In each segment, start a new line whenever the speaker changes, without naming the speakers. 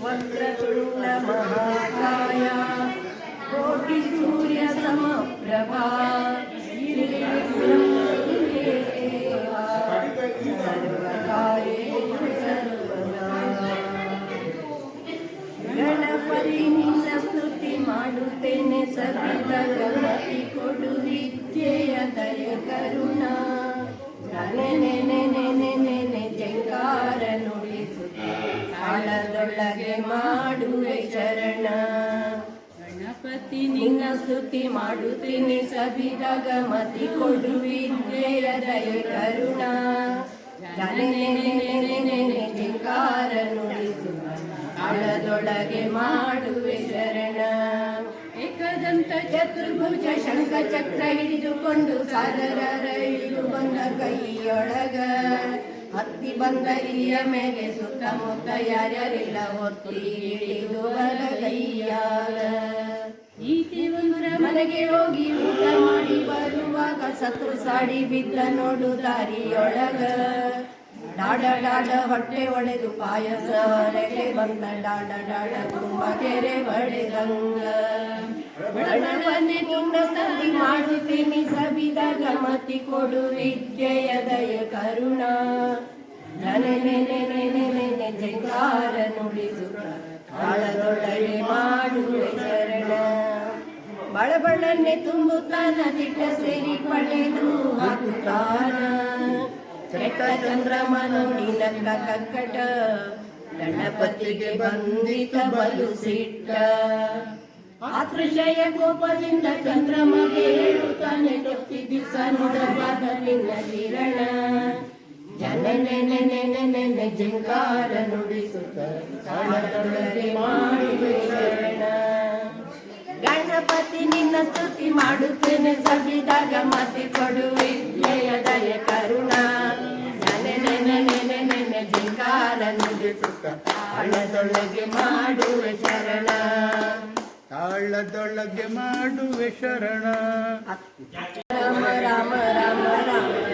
వక్రతుండ మహాకాయ కోటి సూర్య సమప్రభా ನಿನ್ನ ಸ್ತುತಿ ಮಾಡುತ್ತೀನಿ ಸಬಿದಾಗ ಮತಿ ಕೊಡುವಿ ದಯ ಕರುಣ. ಕಾರ ನುಡಿಸು ಅಳದೊಳಗೆ ಮಾಡುವೆ ಶರಣ. ಏಕದಂತ ಚತುರ್ಭುಜ ಶಂಖ ಚಕ್ರ ಹಿಡಿದುಕೊಂಡು ಸಾಗರ ರೈಲು ಬಂದ ಕೈಯೊಳಗ. ಹತ್ತಿ ಬಂದ ಇಲಿಯ ಮೇಲೆ ಸುತ್ತಮುತ್ತ ಯಾರ್ಯಾರಿಲ್ಲ ಹೊತ್ತಿ ಇಳಿದು ಬರ ಕೈಯಾಗ ಮನೆಗೆ ಹೋಗಿ ಊಟ ಮಾಡಿ ಬರುವಾಗ ಸತ್ರು ಸಾಡಿ ಬಿದ್ದ ನೋಡು ದಾರಿಯೊಳಗ. ಡಾಡ ಡಾಡ, ಹೊಟ್ಟೆ ಒಡೆದು ಪಾಯಸ ಹೊರಗೆ ಬಂದ. ಡಾಡ ಡಾಡ ತುಂಬ ಕೆರೆ ಹೊಡೆದಂಗ ಬಣ್ಣವನ್ನೇ ನಿನ್ನ ತಂದಿ ಮಾಡುತ್ತೀನಿ ಸಬಿದ ಗಮತಿ ಕೊಡು ವಿದ್ಯೆಯ ದಯ ಕರುಣ. ನನೆ ನೆನೆ ನೆನೆ ನೆನೆ ಜಂಕಾರ ನುಡಿಸುತ್ತ ಕಾಳದೊಳಗೆ ಮಾಡುವೆ ಬಳಬಳನ್ನೇ ತುಂಬುತ್ತಾನ ದಿಟ್ಟ ಸೇರಿ ಪಡೆದು ಹಾಕುತ್ತಾನ ಕೆಟ್ಟ ಚಂದ್ರಮನು ನೋಡಿ ನಕ್ಕ ಕಕ್ಕಟ, ಗಣಪತಿಗೆ ಬಂದಿತ ಬಲು ಸಿಟ್ಟ. ಆತೃಷಯ ಕೋಪದಿಂದ ಚಂದ್ರಮಗೆ ಹೇಳುತ್ತಾನೆ ತೊತ್ತಿ ದಿವಸ ನೋಡಬಾದ ನಿನ್ನ ಕಿರಣ ಜನ ನೆನೆ ನೆನೆ ಜಂಕಾರ ನುಡಿಸುತ್ತ ಮಾಡಿ ಗಣಪತಿ ನಿನ್ನ ಸ್ತುತಿ ಮಾಡುತ್ತೇನೆ ಸವಿದಾಗ ಮತಿ ಕೊಡು ವಿದ್ಯೆಯ ದಯ ಕರುಣ ನೆನೆ ನೆನೆ ನೆನೆ ನೆನೆ ಜಿಂಗಾರ ನುಡಿಸುತ್ತ ಹಣದೊಳಗೆ ಮಾಡುವೆ ಶರಣ
ತಾಳದೊಳಗೆ ಮಾಡುವೆ ಶರಣ
ರಾಮ ರಾಮ ರಾಮ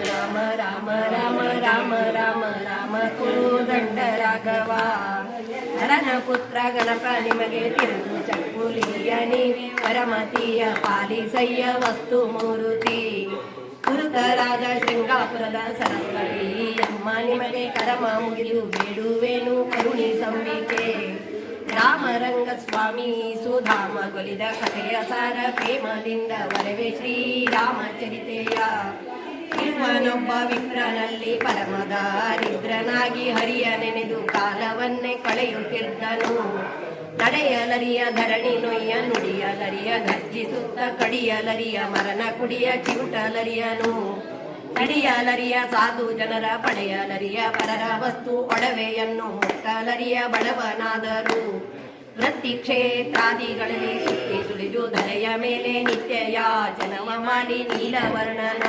ರಾಮ ರಾಮ ರಾಮ ರಾಮ ರಾಮ ರಾಮ ಕೋದಂಡ ರಾಘವ ಹರನ ಪುತ್ರ ಗಣಪ ನಿಮಗೆ ತಿರುಗು ನೀವಿ ಪರಮತಿಯ ಪಾಲಿಸಯ್ಯ ವಸ್ತು ಮೂರುತಿ. ಗುರುತರಾದ ಶೃಂಗಾಪುರದ ಸರಸ್ವತಿ, ಅಮ್ಮ ನಿಮಗೆ ಕರಮ ಮುಗಿದು ಬೇಡುವೇನು ಕರುಣಿ ಸಂಬಿಕೆ. ರಾಮರಂಗ ಸ್ವಾಮಿ ಸುಧಾಮ ಗೊಲಿದ ಕಥೆಯ ಸಾರ, ಪ್ರೇಮದಿಂದ ವರವೆ ಶ್ರೀರಾಮಚರಿತೆಯ ಇರುವನೊಬ್ಬ ವಿಪ್ರನಲ್ಲಿ ಪರಮದಾರಿದ್ರನಾಗಿ ಹರಿಯ ನೆನೆದು ಕಾಲವನ್ನೇ ಕಳೆಯುತ್ತಿದ್ದನು. ನಡೆಯಲರಿಯ ಧರಣಿ ನೊಯ್ಯ, ನುಡಿಯಲರಿಯ ಗರ್ಜಿಸುತ್ತ ಕಡಿಯಲರಿಯ ಮರಣ ಕುಡಿಯ ಚಿವುಟ ಲರಿಯನು ನಡಿಯ ಲರಿಯ ಸಾಧು ಜನರ ಪಡೆಯಲರಿಯ ಪರರ ವಸ್ತು ಒಡವೆಯನ್ನು ಮುಟ್ಟಲರಿಯ ಬಡವನಾದರು. ವೃತ್ತಿ ಕ್ಷೇತ್ರಾದಿಗಳಲ್ಲಿ ಸುತ್ತಿ ಸುಳಿದು ಧರೆಯ ಮೇಲೆ ನಿತ್ಯ ಯಾಚನವ ಮಾಡಿ ನೀಲವರ್ಣನ.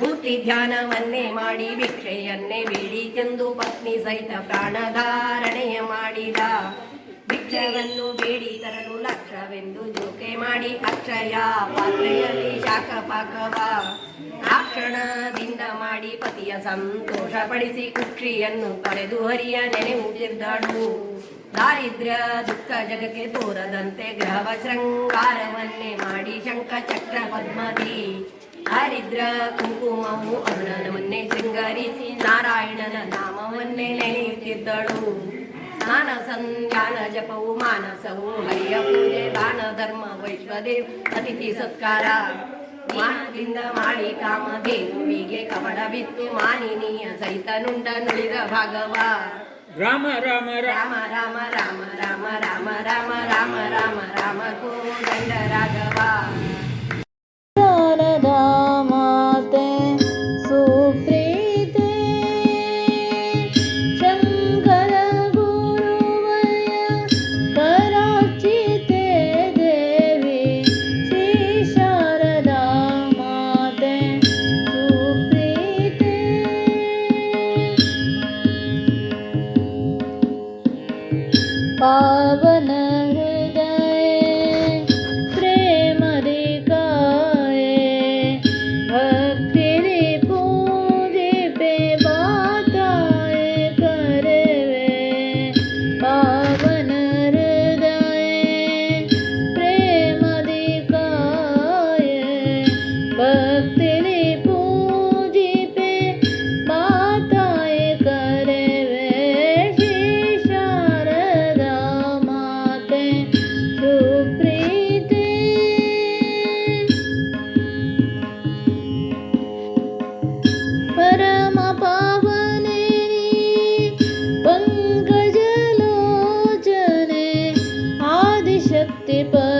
ಮೂರ್ತಿ ಧ್ಯಾನವನ್ನೇ ಮಾಡಿ ಭಿಕ್ಷೆಯನ್ನೇ ಬೇಡಿ ಚೆಂದು ಪತ್ನಿ ಸಹಿತ ಪ್ರಾಣಧಾರಣೆಯ ಮಾಡಿದ. ಭಿಕ್ಷವನ್ನು ಬೇಡಿ, ತರಲು ಲಕ್ಷವೆಂದು ಜೋಕೆ ಮಾಡಿ ಅಕ್ಷಯ ಪಾತ್ರೆಯಲ್ಲಿ ಶಾಖ ಪಾಕವ ಆಕ್ಷಣದಿಂದ ಮಾಡಿ ಪತಿಯ ಸಂತೋಷ ಪಡಿಸಿ ಕುಕ್ಷಿಯನ್ನು ಕರೆದು ಹರಿಯ ನೆನೆಯುತ್ತಿದ್ದಳು ದಾರಿದ್ರ್ಯ ದುಃಖ ಜಗಕ್ಕೆ ತೋರದಂತೆ ಗ್ರಹವ ಶೃಂಗಾರವನ್ನೇ ಮಾಡಿ ಶಂಖ ಚಕ್ರ ಪದ್ಮತಿ. ಹರಿದ್ರ ಕುಂಕುಮವು ಅರುಣನವನ್ನೇ ಶೃಂಗರಿಸಿ ನಾರಾಯಣನ ನಾಮವನ್ನೇ ನೆನೆಯುತ್ತಿದ್ದಳು. ಸ್ನಾನ ಸಂಧ್ಯಾನ ಜಪವು ಮಾನಸವು ಹರಿಯ ಪೂಜೆ ದಾನ ಧರ್ಮ ವೈಶ್ವದೇವ್ ಅತಿಥಿ ಸತ್ಕಾರ ಮಾನದಿಂದ ಮಾಡಿ ಕಾಮಧೇನುವಿಗೆ ಕವಡ ಬಿತ್ತು ಮಾನಿನಿಯ ಸಹಿತ ನುಂಡ ನುಡಿದ ಭಾಗವ
ರಾಮ ರಾಮ ರಾಮ
ರಾಮ ರಾಮ ರಾಮ ರಾಮ ರಾಮ ರಾಮ ರಾಮ ರಾಮ ರಾಮ ಕೋದಂಡ ರಾಘವ
Bye. But.